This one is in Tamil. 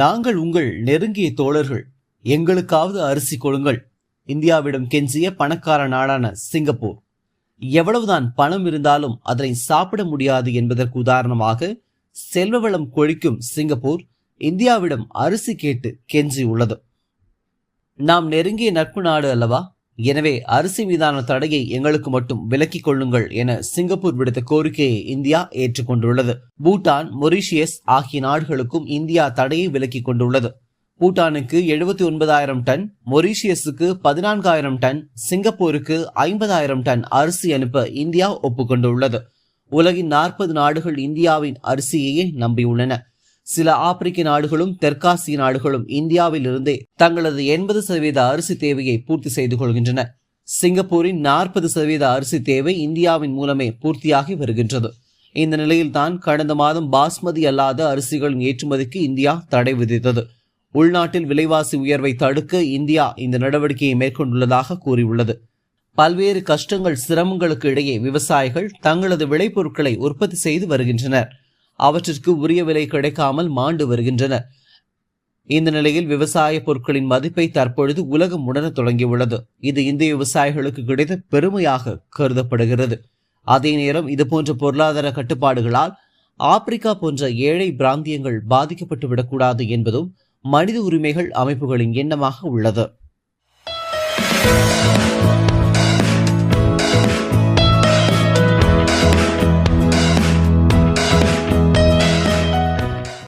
நாங்கள் உங்கள் நெருங்கிய தோழர்கள். எங்களுக்காவது அரிசி கொடுங்கள் இந்தியாவிடம் கெஞ்சிய பணக்கார நாடான சிங்கப்பூர். எவ்வளவுதான் பணம் இருந்தாலும் அதனை சாப்பிட முடியாது என்பதற்கு உதாரணமாக செல்வ வளம் கொழிக்கும் சிங்கப்பூர் இந்தியாவிடம் அரிசி கேட்டு கெஞ்சி உள்ளது. நாம் நெருங்கிய நட்பு நாடு அல்லவா? எனவே அரிசி மீதான தடையை எங்களுக்கு மட்டும் விலக்கிக் கொள்ளுங்கள் என சிங்கப்பூர் விடுத்த கோரிக்கையை இந்தியா ஏற்றுக்கொண்டுள்ளது. பூட்டான் மொரீஷியஸ் ஆகிய நாடுகளுக்கும் இந்தியா தடையை விலக்கிக் கொண்டுள்ளது. பூட்டானுக்கு எழுபத்தி ஒன்பதாயிரம் டன் மொரீஷியஸுக்கு பதினான்காயிரம் டன் சிங்கப்பூருக்கு ஐம்பதாயிரம் டன் அரிசி அனுப்ப இந்தியா ஒப்புக்கொண்டுள்ளது. உலகின் நாற்பது நாடுகள் இந்தியாவின் அரிசியையே நம்பியுள்ளன. சில ஆப்பிரிக்க நாடுகளும் தெற்காசிய நாடுகளும் இந்தியாவில் இருந்தே தங்களது எண்பது சதவீத அரிசி தேவையை பூர்த்தி செய்து கொள்கின்றன. சிங்கப்பூரின் நாற்பது சதவீத அரிசி தேவை இந்தியாவின் மூலமே பூர்த்தியாகி வருகின்றது. இந்த நிலையில்தான் கடந்த மாதம் பாஸ்மதி அல்லாத அரிசிகளின் ஏற்றுமதிக்கு இந்தியா தடை விதித்தது. உள்நாட்டில் விலைவாசி உயர்வை தடுக்க இந்தியா இந்த நடவடிக்கையை மேற்கொண்டுள்ளதாக கூறியுள்ளது. பல்வேறு கஷ்டங்கள் சிரமங்களுக்கு இடையே விவசாயிகள் தங்களது விளைபொருட்களை உற்பத்தி செய்து வருகின்றனர். அவற்றிற்கு உரிய விலை கிடைக்காமல் மாண்டு வருகின்றன. இந்த நிலையில் விவசாய பொருட்களின் மதிப்பை தற்பொழுது உலகம் உணர தொடங்கியுள்ளது. இது இந்திய விவசாயிகளுக்கு கிடைத்த பெருமையாக கருதப்படுகிறது. அதே நேரம் இதுபோன்ற பொருளாதார கட்டுப்பாடுகளால் ஆப்பிரிக்கா போன்ற ஏழை பிராந்தியங்கள் பாதிக்கப்பட்டு விடக்கூடாது என்பதும் மனித உரிமைகள் அமைப்புகளின் எண்ணமாக உள்ளது.